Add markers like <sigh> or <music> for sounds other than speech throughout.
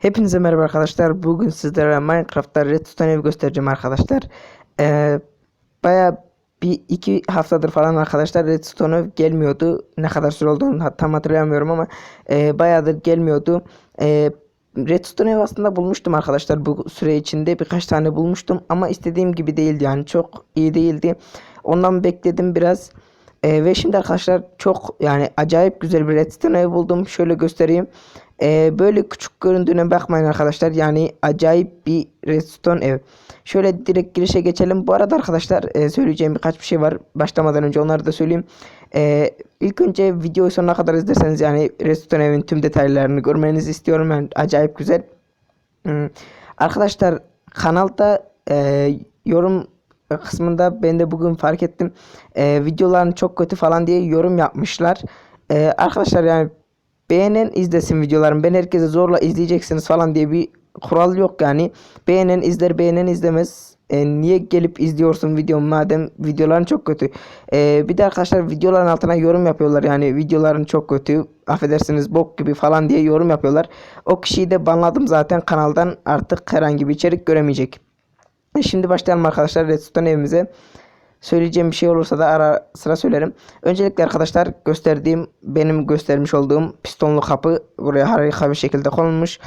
Hepinize merhaba arkadaşlar. Bugün sizlere Minecraft'ta Redstone ev göstereceğim arkadaşlar. Ee, Baya bir iki haftadır falan arkadaşlar Redstone ev gelmiyordu. Ne kadar süre olduğunu tam hatırlayamıyorum ama e, bayağıdır gelmiyordu. E, Redstone ev aslında bulmuştum arkadaşlar bu süre içinde birkaç tane bulmuştum ama istediğim gibi değildi yani çok iyi değildi. Ondan bekledim biraz. Ee, ve şimdi arkadaşlar çok yani acayip güzel bir redstone ev buldum. Şöyle göstereyim. Ee, böyle küçük göründüğüne bakmayın arkadaşlar. Yani acayip bir redstone ev. Şöyle direkt girişe geçelim. Bu arada arkadaşlar e, söyleyeceğim birkaç bir şey var. Başlamadan önce onları da söyleyeyim. Ee, ilk önce videoyu sonuna kadar izlerseniz yani redstone evin tüm detaylarını görmenizi istiyorum. Yani acayip güzel. Hmm. Arkadaşlar kanalda e, yorum kısmında ben de bugün fark ettim. E, videoların çok kötü falan diye yorum yapmışlar. E, arkadaşlar yani beğenen izlesin videolarımı. Ben herkese zorla izleyeceksiniz falan diye bir kural yok yani. Beğenen izler beğenen izlemez. E, niye gelip izliyorsun videomu madem videoların çok kötü. E, bir de arkadaşlar videoların altına yorum yapıyorlar yani videoların çok kötü. Affedersiniz bok gibi falan diye yorum yapıyorlar. O kişiyi de banladım zaten kanaldan artık herhangi bir içerik göremeyecek. Şimdi başlayalım arkadaşlar Redstone evimize. Söyleyeceğim bir şey olursa da ara sıra söylerim. Öncelikle arkadaşlar gösterdiğim benim göstermiş olduğum pistonlu kapı buraya harika bir şekilde konulmuş.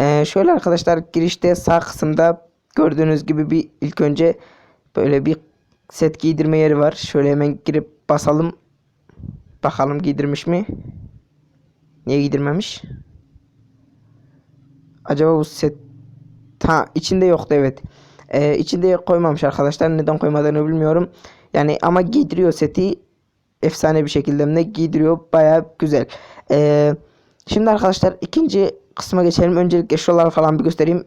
Ee, şöyle arkadaşlar girişte sağ kısımda gördüğünüz gibi bir ilk önce böyle bir set giydirme yeri var. Şöyle hemen girip basalım. Bakalım giydirmiş mi? Niye giydirmemiş? Acaba bu set ha içinde yoktu evet. Ee, içinde koymamış arkadaşlar. Neden koymadığını bilmiyorum. Yani ama giydiriyor seti. Efsane bir şekilde ne giydiriyor. Baya güzel. Ee, şimdi arkadaşlar ikinci kısma geçelim. Öncelikle şuraları falan bir göstereyim.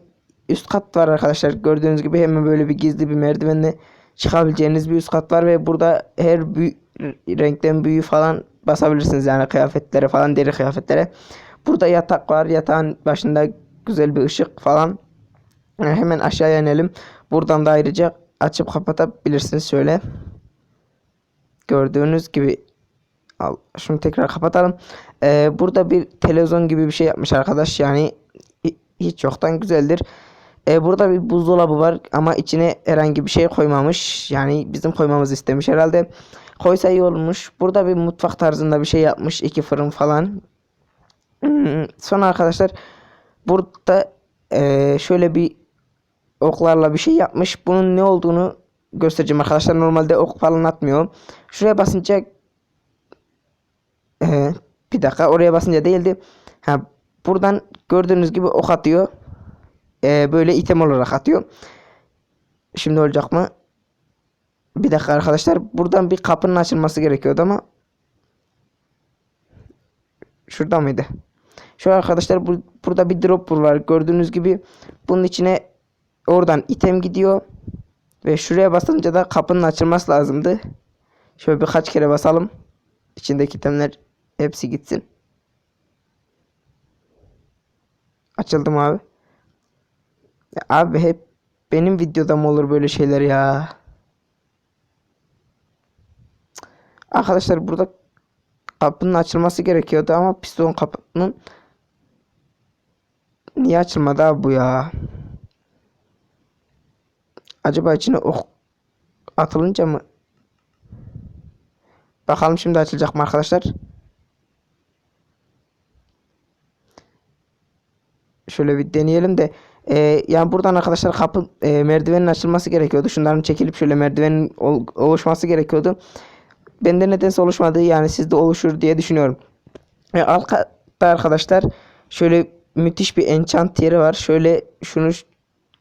Üst kat var arkadaşlar. Gördüğünüz gibi hemen böyle bir gizli bir merdivenle çıkabileceğiniz bir üst kat var ve burada her büyü, renkten büyü falan basabilirsiniz yani kıyafetlere falan deri kıyafetlere. Burada yatak var. Yatağın başında güzel bir ışık falan. Ee, Hemen aşağıya inelim. Buradan da ayrıca açıp kapatabilirsiniz şöyle. Gördüğünüz gibi al şunu tekrar kapatalım. Ee, burada bir televizyon gibi bir şey yapmış arkadaş. Yani hi- hiç yoktan güzeldir. Ee, burada bir buzdolabı var ama içine herhangi bir şey koymamış. Yani bizim koymamızı istemiş herhalde. Koysa iyi olmuş. Burada bir mutfak tarzında bir şey yapmış. iki fırın falan. Hmm, Sonra arkadaşlar burada eee, şöyle bir oklarla bir şey yapmış. Bunun ne olduğunu göstereceğim arkadaşlar. Normalde ok falan atmıyor. Şuraya basınca eee, bir dakika oraya basınca değildi. Ha, buradan gördüğünüz gibi ok atıyor. Eee, böyle item olarak atıyor. Şimdi olacak mı? Bir dakika arkadaşlar. Buradan bir kapının açılması gerekiyordu ama şurada mıydı? Şu arkadaşlar bu, burada bir dropper var. Gördüğünüz gibi bunun içine oradan item gidiyor. Ve şuraya basınca da kapının açılması lazımdı. Şöyle birkaç kere basalım. İçindeki itemler hepsi gitsin. Açıldı mı abi? Ya abi hep benim videoda mı olur böyle şeyler ya? Arkadaşlar burada kapının açılması gerekiyordu ama piston kapının niye açılmadı abi bu ya? Acaba içine ok atılınca mı? Bakalım şimdi açılacak mı arkadaşlar? Şöyle bir deneyelim de e, yani buradan arkadaşlar kapı e, merdivenin açılması gerekiyordu. Şunların çekilip şöyle merdivenin ol- oluşması gerekiyordu. Bende nedense oluşmadı yani sizde oluşur diye düşünüyorum. E, alt katta arkadaşlar şöyle müthiş bir enchant yeri var. Şöyle şunu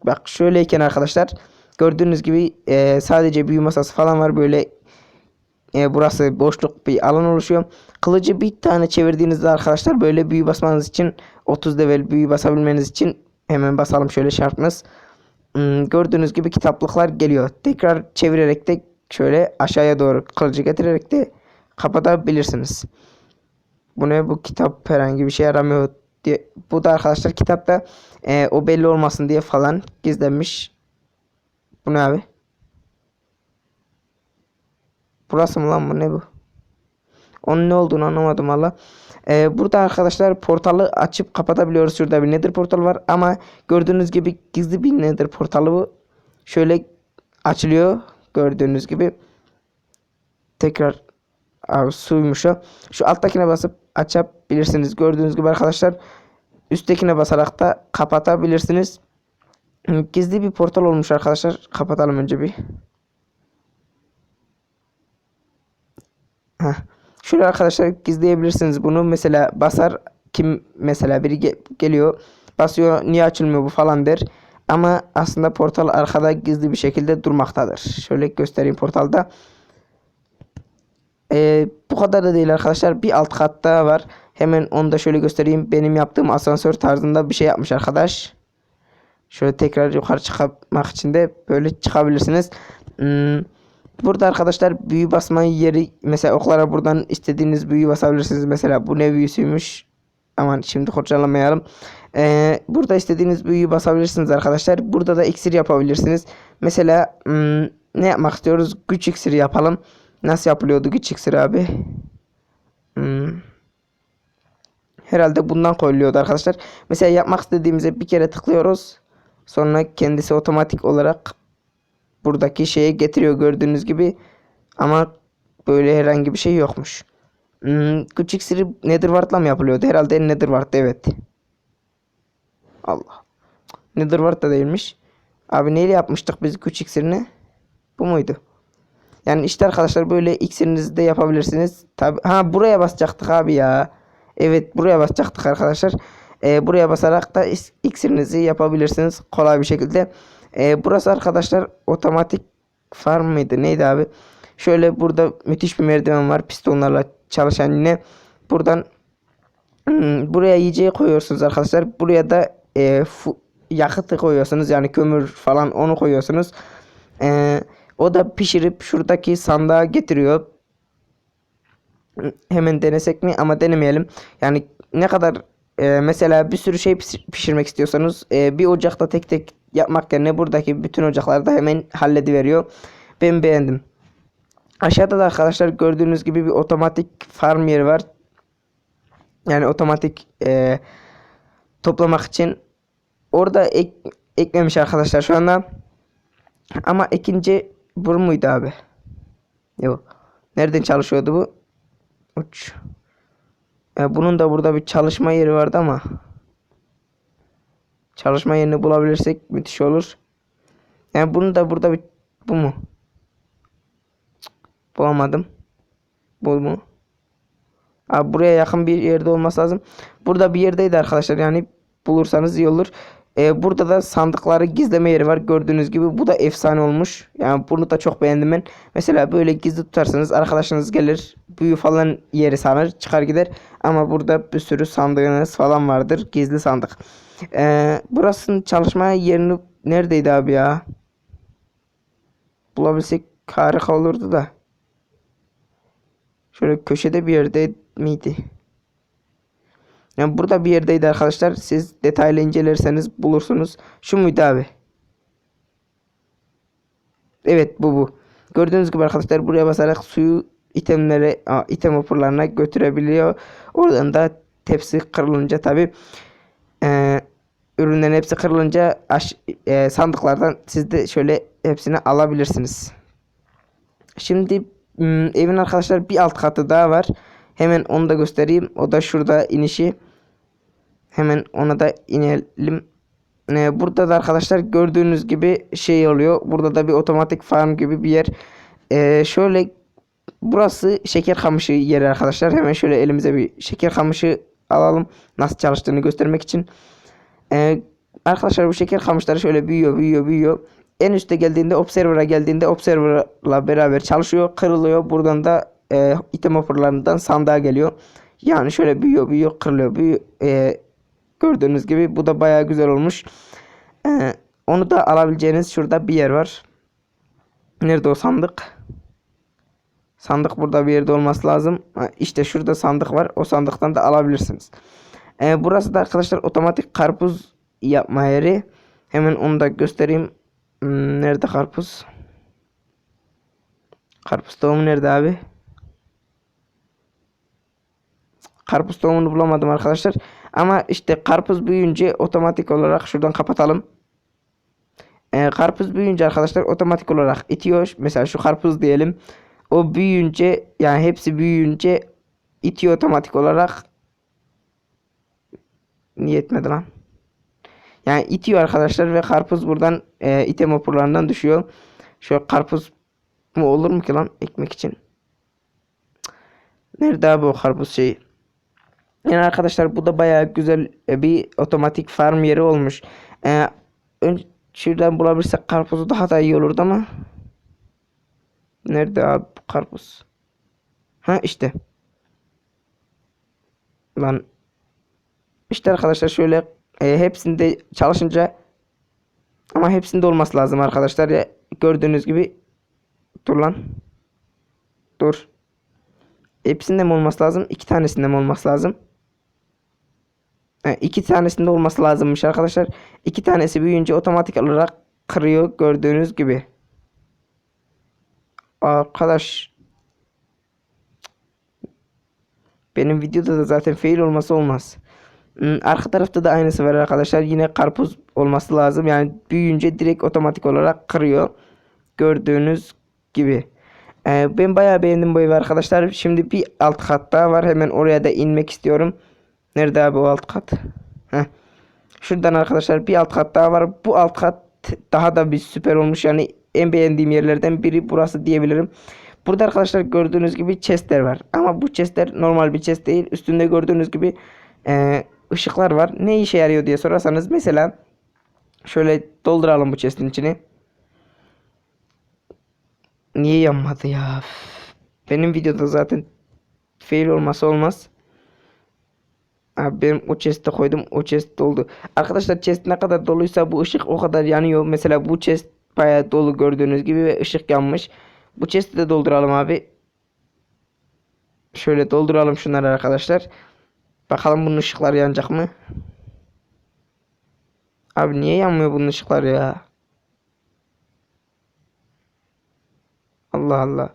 bak şöyleyken arkadaşlar gördüğünüz gibi e, sadece büyü masası falan var böyle e, burası boşluk bir alan oluşuyor. Kılıcı bir tane çevirdiğinizde arkadaşlar böyle büyü basmanız için 30 level büyü basabilmeniz için hemen basalım şöyle şartımız. Hmm, gördüğünüz gibi kitaplıklar geliyor. Tekrar çevirerek de şöyle aşağıya doğru kılıcı getirerek de kapatabilirsiniz. Bu ne bu kitap herhangi bir şey yaramıyor diye. Bu da arkadaşlar kitapta e, o belli olmasın diye falan gizlenmiş. Bu ne abi? Burası mı lan bu ne bu? Onun ne olduğunu anlamadım valla. Ee, burada arkadaşlar portalı açıp kapatabiliyoruz. Şurada bir nether portalı var ama gördüğünüz gibi gizli bir nether portalı bu. Şöyle açılıyor gördüğünüz gibi. Tekrar abi suymuş o. Şu alttakine basıp açabilirsiniz. Gördüğünüz gibi arkadaşlar üsttekine basarak da kapatabilirsiniz. Gizli bir portal olmuş arkadaşlar. Kapatalım önce bir. Heh. Şöyle arkadaşlar gizleyebilirsiniz bunu. Mesela basar kim mesela biri ge- geliyor basıyor niye açılmıyor bu falan der. Ama aslında portal arkada gizli bir şekilde durmaktadır. Şöyle göstereyim portalda. Ee, bu kadar da değil arkadaşlar. Bir alt katta var. Hemen onu da şöyle göstereyim. Benim yaptığım asansör tarzında bir şey yapmış arkadaş. Şöyle tekrar yukarı çıkmak için de böyle çıkabilirsiniz. Hmm, Burada arkadaşlar büyü basma yeri mesela oklara buradan istediğiniz büyüyü basabilirsiniz. Mesela bu ne büyüsüymüş. Aman şimdi kurcalamayalım. Ee, burada istediğiniz büyüyü basabilirsiniz arkadaşlar. Burada da iksir yapabilirsiniz. Mesela hmm, ne yapmak istiyoruz? Güç iksiri yapalım. Nasıl yapılıyordu güç iksiri abi? Hmm. Herhalde bundan koyuluyordu arkadaşlar. Mesela yapmak istediğimize bir kere tıklıyoruz. Sonra kendisi otomatik olarak buradaki şeye getiriyor gördüğünüz gibi. Ama böyle herhangi bir şey yokmuş. Hmm, güç iksiri Netherward'la mı yapılıyordu? Herhalde Netherward'da evet. Allah. Netherward da değilmiş. Abi neyle yapmıştık biz güç iksirini? Bu muydu? Yani işte arkadaşlar böyle iksirinizi de yapabilirsiniz. Tabi ha buraya basacaktık abi ya. Evet buraya basacaktık arkadaşlar. Ee, buraya basarak da iksirinizi yapabilirsiniz kolay bir şekilde. Ee, burası arkadaşlar otomatik farm mıydı neydi abi? Şöyle burada müthiş bir merdiven var pistonlarla çalışan yine. Buradan hmm, buraya yiyeceği koyuyorsunuz arkadaşlar. Buraya da e, yakıtı koyuyorsunuz yani kömür falan onu koyuyorsunuz. Ee, o da pişirip şuradaki sandığa getiriyor. Hemen denesek mi? Ama denemeyelim. Yani ne kadar e, mesela bir sürü şey pişirmek istiyorsanız e, bir ocakta tek tek yapmak yerine buradaki bütün ocaklarda hemen hallediveriyor. Ben beğendim. Aşağıda da arkadaşlar gördüğünüz gibi bir otomatik farm yeri var. Yani otomatik e, toplamak için orada ek, eklemiş arkadaşlar şu anda. Ama ikinci bu muydu abi? Yok. Nereden çalışıyordu bu? Uç. E, bunun da burada bir çalışma yeri vardı ama. Çalışma yerini bulabilirsek müthiş olur. Yani bunu da burada bir bu mu? Bulamadım. Bu mu? Abi buraya yakın bir yerde olması lazım. Burada bir yerdeydi arkadaşlar. Yani bulursanız iyi olur. Ee, burada da sandıkları gizleme yeri var. Gördüğünüz gibi bu da efsane olmuş. Yani bunu da çok beğendim ben. Mesela böyle gizli tutarsanız arkadaşınız gelir. Büyü falan yeri sanır. Çıkar gider. Ama burada bir sürü sandığınız falan vardır. Gizli sandık. Ee, burasının çalışma yerini neredeydi abi ya? Bulabilsek harika olurdu da. Şöyle köşede bir yerde miydi? Yani burada bir yerdeydi arkadaşlar. Siz detaylı incelerseniz bulursunuz. Şu muydu abi? Evet bu bu. Gördüğünüz gibi arkadaşlar buraya basarak suyu itemlere, item hopperlarına götürebiliyor. Oradan da tepsi kırılınca tabi ürünlerin hepsi kırılınca aş, e, sandıklardan siz de şöyle hepsini alabilirsiniz. Şimdi m, evin arkadaşlar bir alt katı daha var. Hemen onu da göstereyim. O da şurada inişi. Hemen ona da inelim. Ee, burada da arkadaşlar gördüğünüz gibi şey oluyor. Burada da bir otomatik farm gibi bir yer. Ee, şöyle burası şeker kamışı yeri arkadaşlar. Hemen şöyle elimize bir şeker kamışı alalım. Nasıl çalıştığını göstermek için. Ee, arkadaşlar bu şeker kamışları şöyle büyüyor büyüyor büyüyor. En üste geldiğinde Observer'a geldiğinde Observer'la beraber çalışıyor. Kırılıyor. Buradan da e, item hopperlarından sandığa geliyor. Yani şöyle büyüyor büyüyor kırılıyor büyüyor. E, gördüğünüz gibi bu da bayağı güzel olmuş. E, onu da alabileceğiniz şurada bir yer var. Nerede o sandık? Sandık burada bir yerde olması lazım. İşte şurada sandık var. O sandıktan da alabilirsiniz. E, burası da arkadaşlar otomatik karpuz yapma yeri. Hemen onu da göstereyim. Hmm, nerede karpuz? Karpuz tohumu nerede abi? karpuz tohumunu bulamadım arkadaşlar. Ama işte karpuz büyüyünce otomatik olarak şuradan kapatalım. Ee, karpuz büyüyünce arkadaşlar otomatik olarak itiyor. Mesela şu karpuz diyelim. O büyüyünce yani hepsi büyüyünce itiyor otomatik olarak. Niye etmedi lan? Yani itiyor arkadaşlar ve karpuz buradan e, item hopperlarından düşüyor. Şöyle karpuz mu olur mu ki lan ekmek için? Nerede abi o karpuz şeyi? Yani arkadaşlar bu da bayağı güzel e, bir otomatik farm yeri olmuş. Ee, şuradan bulabilirsek karpuzu daha da iyi olurdu ama. Nerede abi bu karpuz? Ha işte. Lan. İşte arkadaşlar şöyle e, hepsinde çalışınca ama hepsinde olması lazım arkadaşlar ya gördüğünüz gibi dur lan. Dur. Hepsinde mi olması lazım? İki tanesinde mi olması lazım? E, iki tanesinde olması lazımmış arkadaşlar. İki tanesi büyüyünce otomatik olarak kırıyor gördüğünüz gibi. Arkadaş benim videoda da zaten fail olması olmaz. Hmm, Arka tarafta da aynısı var arkadaşlar. Yine karpuz olması lazım. Yani büyüyünce direkt otomatik olarak kırıyor. Gördüğünüz gibi. Ee, ben bayağı beğendim bu evi arkadaşlar. Şimdi bir alt kat daha var. Hemen oraya da inmek istiyorum. Nerede abi o alt kat? Heh. Şuradan arkadaşlar bir alt kat daha var. Bu alt kat daha da bir süper olmuş. Yani en beğendiğim yerlerden biri burası diyebilirim. Burada arkadaşlar gördüğünüz gibi chestler var. Ama bu chestler normal bir chest değil. Üstünde gördüğünüz gibi e, ışıklar var. Ne işe yarıyor diye sorarsanız mesela şöyle dolduralım bu chestin içini. Niye yanmadı ya? Benim videoda zaten fail olması olmaz. Abi benim o chest'e koydum. O chest doldu. Arkadaşlar chest ne kadar doluysa bu ışık o kadar yanıyor. Mesela bu chest bayağı dolu gördüğünüz gibi ve ışık yanmış. Bu chest'i de dolduralım abi. Şöyle dolduralım şunları arkadaşlar. Bakalım bunun ışıkları yanacak mı? Abi niye yanmıyor bunun ışıkları ya? Allah Allah.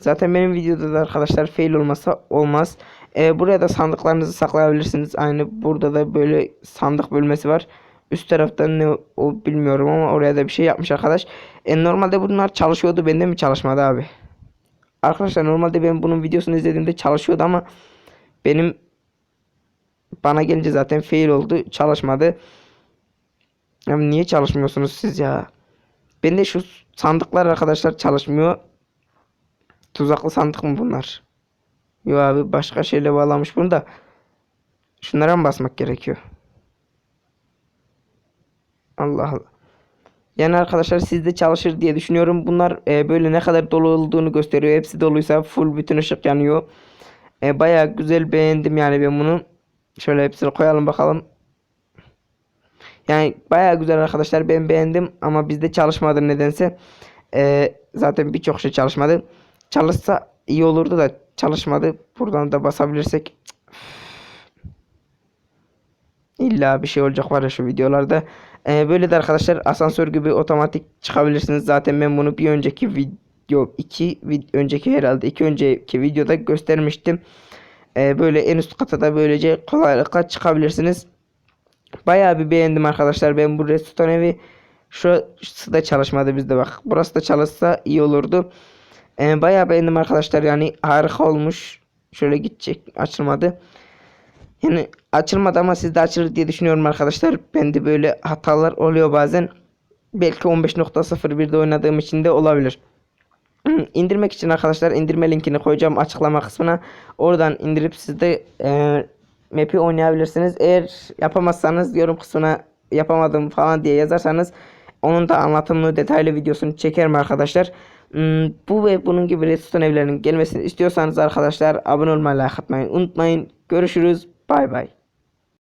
Zaten benim videoda da arkadaşlar fail olmasa olmaz. Ee, buraya da sandıklarınızı saklayabilirsiniz. Aynı burada da böyle sandık bölmesi var. Üst tarafta ne o bilmiyorum ama oraya da bir şey yapmış arkadaş. E, normalde bunlar çalışıyordu. Bende mi çalışmadı abi? Arkadaşlar normalde ben bunun videosunu izlediğimde çalışıyordu ama benim bana gelince zaten fail oldu. Çalışmadı. Ya niye çalışmıyorsunuz siz ya? Bende şu sandıklar arkadaşlar çalışmıyor. Tuzaklı sandık mı bunlar? Yo abi başka şeyle bağlamış bunu da. Şunlara mı basmak gerekiyor? Allah Allah. Yani arkadaşlar sizde çalışır diye düşünüyorum. Bunlar e, böyle ne kadar dolu olduğunu gösteriyor. Hepsi doluysa full bütün ışık yanıyor. E, bayağı güzel beğendim yani ben bunu. Şöyle hepsini koyalım bakalım. Yani bayağı güzel arkadaşlar ben beğendim ama bizde çalışmadı nedense. E, zaten birçok şey çalışmadı. Çalışsa iyi olurdu da çalışmadı. Buradan da basabilirsek. İlla bir şey olacak var ya şu videolarda. Ee, böyle de arkadaşlar asansör gibi otomatik çıkabilirsiniz. Zaten ben bunu bir önceki video iki vid önceki herhalde iki önceki videoda göstermiştim. Ee, böyle en üst kata da böylece kolaylıkla çıkabilirsiniz. Bayağı bir beğendim arkadaşlar. Ben bu restoran evi şurası da çalışmadı bizde bak. Burası da çalışsa iyi olurdu. Ee, bayağı beğendim arkadaşlar. Yani harika olmuş. Şöyle gidecek açılmadı. Yani açılmadı ama sizde açılır diye düşünüyorum arkadaşlar. Bende böyle hatalar oluyor bazen. Belki 15.01'de oynadığım için de olabilir. <clears throat> İndirmek için arkadaşlar indirme linkini koyacağım açıklama kısmına. Oradan indirip siz de e, map'i oynayabilirsiniz. Eğer yapamazsanız yorum kısmına yapamadım falan diye yazarsanız onun da anlatımlı detaylı videosunu çekerim arkadaşlar. Hmm, bu ve bunun gibi redstone evlerinin gelmesini istiyorsanız arkadaşlar abone olmayı like atmayı unutmayın. Görüşürüz. Bye bye